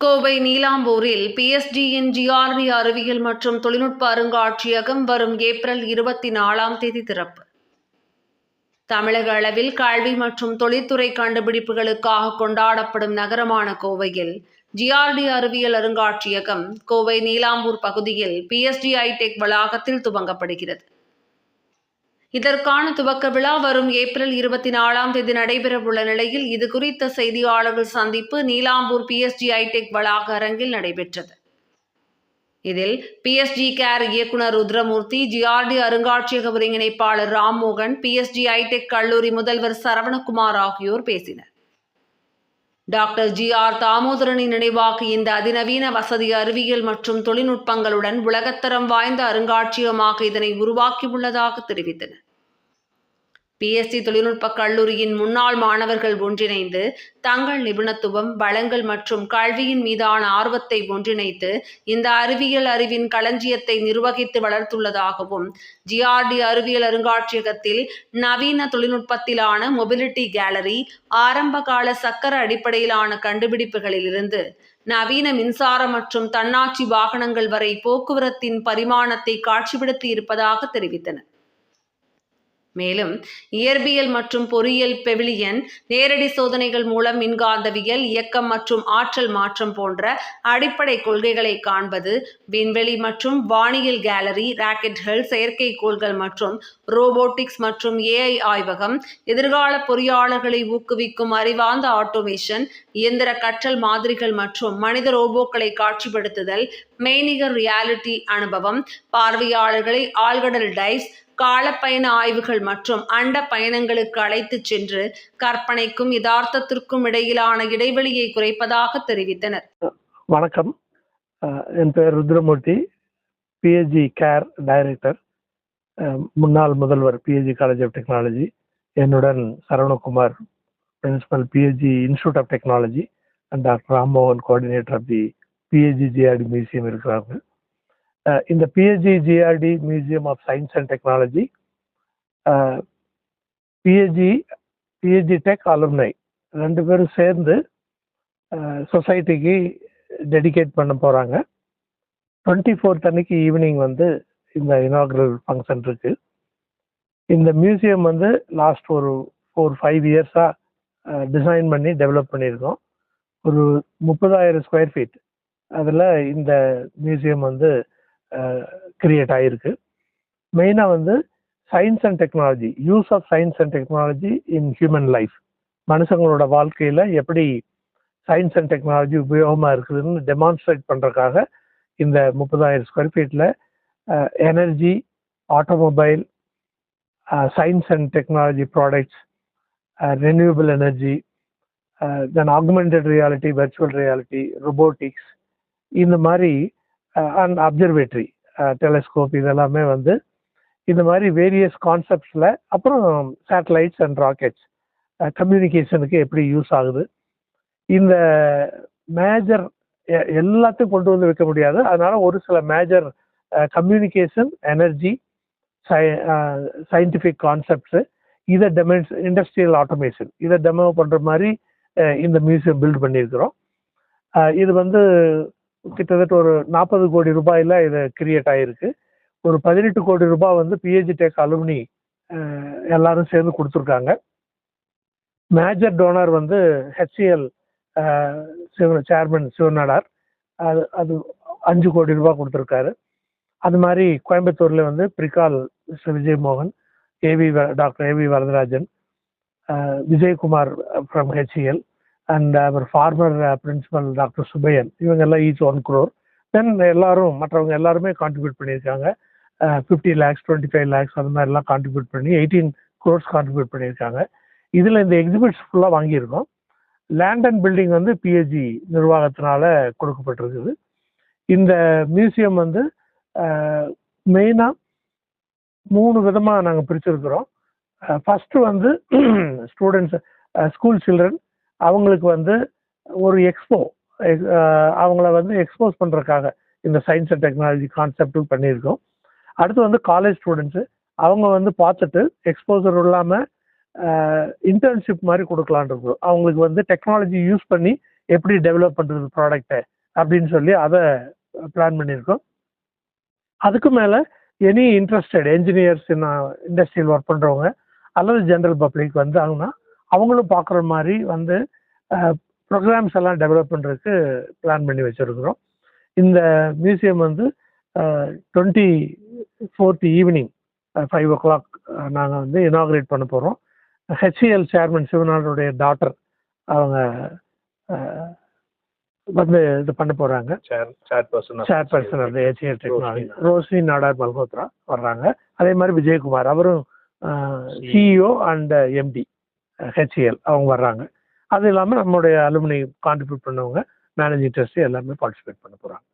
கோவை நீலாம்பூரில் பிஎஸ்டியின் ஜிஆர்வி அறிவியல் மற்றும் தொழில்நுட்ப அருங்காட்சியகம் வரும் ஏப்ரல் இருபத்தி நாலாம் தேதி திறப்பு. தமிழக அளவில் கல்வி மற்றும் தொழில்துறை கண்டுபிடிப்புகளுக்காக கொண்டாடப்படும் நகரமான கோவையில் ஜிஆர்டி அறிவியல் அருங்காட்சியகம் கோவை நீலாம்பூர் பகுதியில் பிஎஸ்டி ஐடெக் வளாகத்தில் துவங்கப்படுகிறது. இதற்கான துவக்க விழா வரும் ஏப்ரல் இருபத்தி நாலாம் தேதி நடைபெறவுள்ள நிலையில் இது குறித்த செய்தியாளர்கள் சந்திப்பு நீலாம்பூர் பிஎஸ்ஜி ஐடெக் வளாக அரங்கில் நடைபெற்றது. இதில் பிஎஸ்ஜி கேர் இயக்குனர் ருத்ரமூர்த்தி ஜிஆர்டி அருங்காட்சியக ஒருங்கிணைப்பாளர் ராம்மோகன் பிஎஸ்ஜி ஐடெக் கல்லூரி முதல்வர் சரவணகுமார் ஆகியோர் பேசினர். டாக்டர் ஜி ஆர் தாமோதரனின் நினைவாக இந்த அதிநவீன வசதி அறிவியல் மற்றும் தொழில்நுட்பங்களுடன் உலகத்தரம் வாய்ந்த அருங்காட்சியகமாக இதனை உருவாக்கியுள்ளதாக தெரிவித்தனர். பிஎஸ்சி தொழில்நுட்ப கல்லூரியின் முன்னாள் மாணவர்கள் ஒன்றிணைந்து தங்கள் நிபுணத்துவம் வளங்கள் மற்றும் கல்வியின் மீதான ஆர்வத்தை ஒன்றிணைத்து இந்த அறிவியல் அறிவின் களஞ்சியத்தை நிர்வகித்து வளர்த்துள்ளதாகவும் ஜிஆர்டி அறிவியல் அருங்காட்சியகத்தில் நவீன தொழில்நுட்பத்திலான மொபிலிட்டி கேலரி ஆரம்பகால சக்கர அடிப்படையிலான கண்டுபிடிப்புகளிலிருந்து நவீன மின்சார மற்றும் தன்னாட்சி வாகனங்கள் வரை போக்குவரத்தின் பரிமாணத்தை காட்சிப்படுத்தி இருப்பதாக தெரிவித்தனர் மேலும் இயற்பியல் மற்றும் பொறியியல் பெவிலியன் நேரடி சோதனைகள் மூலம் மின்காந்தவியல் இயக்கம் மற்றும் ஆற்றல் மாற்றம் போன்ற அடிப்படை கொள்கைகளை காண்பது விண்வெளி மற்றும் வானியல் கேலரி ராக்கெட்கள் செயற்கைக்கோள்கள் மற்றும் ரோபோட்டிக்ஸ் மற்றும் ஏஐ ஆய்வகம் எதிர்கால பொறியாளர்களை ஊக்குவிக்கும் அறிவார்ந்த ஆட்டோமேஷன் இயந்திர கற்றல் மாதிரிகள் மற்றும் மனித ரோபோக்களை காட்சிப்படுத்துதல் மெய்நிகர் ரியாலிட்டி அனுபவம் பார்வையாளர்களை ஆழ்கடல் டைவ்ஸ் காலப்பயண ஆய்வுகள் மற்றும் அண்ட பயணங்களுக்கு அழைத்துச் சென்று கற்பனைக்கும் யதார்த்தத்திற்கும் இடையிலான இடைவெளியை குறைப்பதாக தெரிவித்தனர். வணக்கம். என் பெயர் ருத்ரமூர்த்தி. பிஹெச்டி கேர் டைரக்டர் முன்னாள் முதல்வர் பிஹெச்டி காலேஜ் ஆஃப் டெக்னாலஜி என்னுடன் Saravanakumar principal PhD institute of technology and doctor Rammohan coordinator of the PhD GRD museum இருக்கிறார்கள். அஹ் இந்த PhD GRD museum of science and technology PhD PhD tech alumni ரெண்டு பேரும் சேர்ந்து uh, சொசைட்டிக்கு dedicate பண்ண போகிறாங்க twenty fourth அன்னைக்கு evening வந்து இந்த இனாக்ரல் ஃபங்க்ஷன் இருக்கு. இந்த மியூசியம் வந்து லாஸ்ட் ஒரு ஃபோர் ஃபைவ் இயர்ஸாக டிசைன் பண்ணி டெவலப் பண்ணியிருக்கோம். ஒரு முப்பதாயிரம் ஸ்கொயர் ஃபீட் அதில் இந்த மியூசியம் வந்து கிரியேட் ஆகிருக்கு மெயினாக வந்து science and technology use of science and technology in human life மனுஷங்களோட வாழ்க்கையில் எப்படி சயின்ஸ் அண்ட் டெக்னாலஜி உபயோகமாக இருக்குதுன்னு டெமான்ஸ்ட்ரேட் பண்ணுறக்காக இந்த முப்பதாயிரம் ஸ்கொயர் ஃபீட்டில் energy automobile science and technology products renewable energy then augmented reality virtual reality robotics இந்த மாதிரி அண்ட் அப்சர்வேட்ரி டெலஸ்கோப் இதெல்லாமே வந்து இந்த மாதிரி வேரியஸ் கான்செப்ட்ஸில் அப்புறம் சேட்டலைட்ஸ் அண்ட் ராக்கெட்ஸ் கம்யூனிகேஷனுக்கு எப்படி யூஸ் ஆகுது. இந்த மேஜர் எல்லாத்தையும் கொண்டு வந்து வைக்க முடியாது. அதனால் ஒரு சில மேஜர் கம்யூனிகேஷன் எனர்ஜி சை சயின்டிஃபிக் கான்செப்ட்ஸு இதை டெமென்ஸ் இண்டஸ்ட்ரியல் ஆட்டோமேஷன் இதை டெமோ பண்ணுற மாதிரி இந்த மியூசியம் பில்ட் பண்ணியிருக்கிறோம். இது வந்து கிட்டத்தட்ட ஒரு நாற்பது கோடி ரூபாயில் இது கிரியேட் ஆகிருக்கு ஒரு பதினெட்டு கோடி ரூபாய் வந்து பிஹெச்டி டெக் அலுமினி எல்லாரும் சேர்ந்து கொடுத்துருக்காங்க. மேஜர் டோனர் வந்து ஹெச்சிஎல் சிவ சேர்மன் சிவநாடார். அது அது அஞ்சு கோடி ரூபாய் கொடுத்துருக்காரு. அது மாதிரி கோயம்புத்தூரில் வந்து பிரிகால் மிஸ்டர் விஜய் மோகன் AV doctor AV Varadarajan Vijayakumar from HCL and our former principal doctor Subaiyan இவங்க எல்லாம் ஈச் ஒன் குரோர் தென் எல்லாரும் மற்றவங்க எல்லாருமே கான்ட்ரிபியூட் பண்ணியிருக்காங்க. Fifty lakhs twenty five lakhs அந்த மாதிரிலாம் கான்ட்ரிபியூட் பண்ணி எயிட்டீன் குரோர்ஸ் கான்ட்ரிபியூட் பண்ணியிருக்காங்க. இதில் இந்த எக்ஸிபிட்ஸ் ஃபுல்லாக வாங்கியிருக்கோம். லேண்ட் அண்ட் பில்டிங் வந்து பிஹெச்சி நிர்வாகத்தினால கொடுக்கப்பட்டிருக்குது. இந்த மியூசியம் வந்து uh, மெயினாக மூணு விதமாக நாங்கள் பிரிச்சிருக்கிறோம். Uh, ஃபஸ்ட்டு வந்து ஸ்டூடெண்ட்ஸ் ஸ்கூல் சில்ட்ரன் அவங்களுக்கு வந்து ஒரு எக்ஸ்போ அவங்கள வந்து எக்ஸ்போஸ் பண்ணுறதுக்காக இந்த சயின்ஸ் அண்ட் டெக்னாலஜி கான்செப்டும் பண்ணியிருக்கோம். அடுத்து வந்து காலேஜ் ஸ்டூடெண்ட்ஸு அவங்க வந்து பார்த்துட்டு எக்ஸ்போசர் இல்லாமல் இன்டர்ன்ஷிப் மாதிரி கொடுக்கலான் இருக்கோம் அவங்களுக்கு வந்து டெக்னாலஜி யூஸ் பண்ணி எப்படி டெவலப் பண்ணுறது ப்ராடக்டை அப்படின்னு சொல்லி அதை பிளான் பண்ணியிருக்கோம். அதுக்கு மேலே எனி இன்ட்ரெஸ்டட் என்ஜினியர்ஸ் இண்டஸ்ட்ரியில் ஒர்க் பண்ணுறவங்க அல்லது ஜென்ரல் பப்ளிக் வந்தாங்கன்னா அவங்களும் பார்க்குற மாதிரி வந்து ப்ரோக்ராம்ஸ் எல்லாம் டெவலப் பண்ணுறதுக்கு பிளான் பண்ணி வச்சுருக்குறோம். இந்த மியூசியம் வந்து twenty fourth evening five o'clock நாங்கள் வந்து இனாக்ரேட் பண்ண போகிறோம் ஹெச்ஏஎல் சேர்மன் சிவநாடுடைய டாட்டர் அவங்க வந்து இது பண்ண போகிறாங்க சேர் பர்சன் அந்த H C L technology Roshni Nadar Malhotra வர்றாங்க. அதே மாதிரி விஜயகுமார். அவரும் சிஇஓ அண்ட் எம்டி ஹெச்சிஎல் அவங்க வர்றாங்க. அது இல்லாமல் நம்மளுடைய அலுமினி கான்ட்ரிபியூட் பண்ணவங்க மேனேஜிங் ட்ரஸ்ட் எல்லாமே பார்ட்டிசிபேட் பண்ண போகிறாங்க